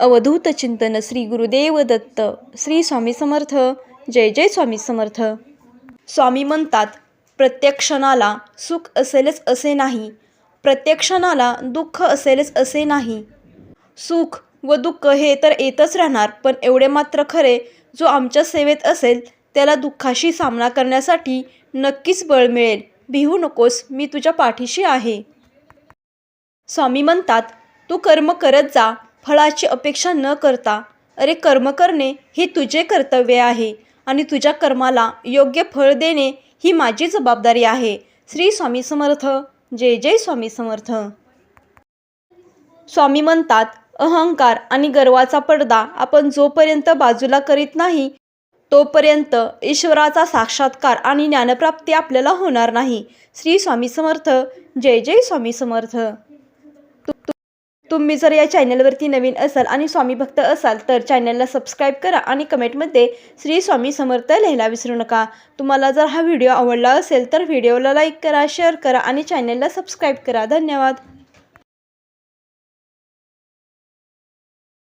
अवधूत चिंतन श्री गुरुदेव दत्त. श्री स्वामी समर्थ. जय जय स्वामी समर्थ. स्वामी म्हणतात प्रत्येक क्षणाला सुख असेलच असे नाही. प्रत्येक क्षणाला दुःख असेलच असे नाही. सुख व दुःख हे तर येतच राहणार पण एवढे मात्र खरे जो आमच्या सेवेत असेल त्याला दुःखाशी सामना करण्यासाठी नक्कीच बळ मिळेल. भिवू नकोस मी तुझ्या पाठीशी आहे. स्वामी म्हणतात तू कर्म करत जा फळाची अपेक्षा न करता अरे कर्म करणे हे तुझे कर्तव्य आहे आणि तुझ्या कर्माला योग्य फळ देणे ही माझी जबाबदारी आहे. श्री स्वामी समर्थ. जय जय स्वामी समर्थ. स्वामी म्हणतात अहंकार आणि गर्वाचा पडदा आपण जोपर्यंत बाजूला करीत नाही तोपर्यंत ईश्वराचा साक्षात्कार आणि ज्ञानप्राप्ती आपल्याला होणार नाही. श्री स्वामी समर्थ. जय जय स्वामी समर्थ. तुम्ही जर या चॅनलवरती नवीन असाल आणि स्वामी भक्त असाल तर चॅनलला सबस्क्राईब करा आणि कमेंटमध्ये श्री स्वामी समर्थ लिहायला विसरू नका. तुम्हाला जर हा व्हिडिओ आवडला असेल तर व्हिडिओला लाईक करा शेअर करा आणि चॅनलला सबस्क्राईब करा. धन्यवाद.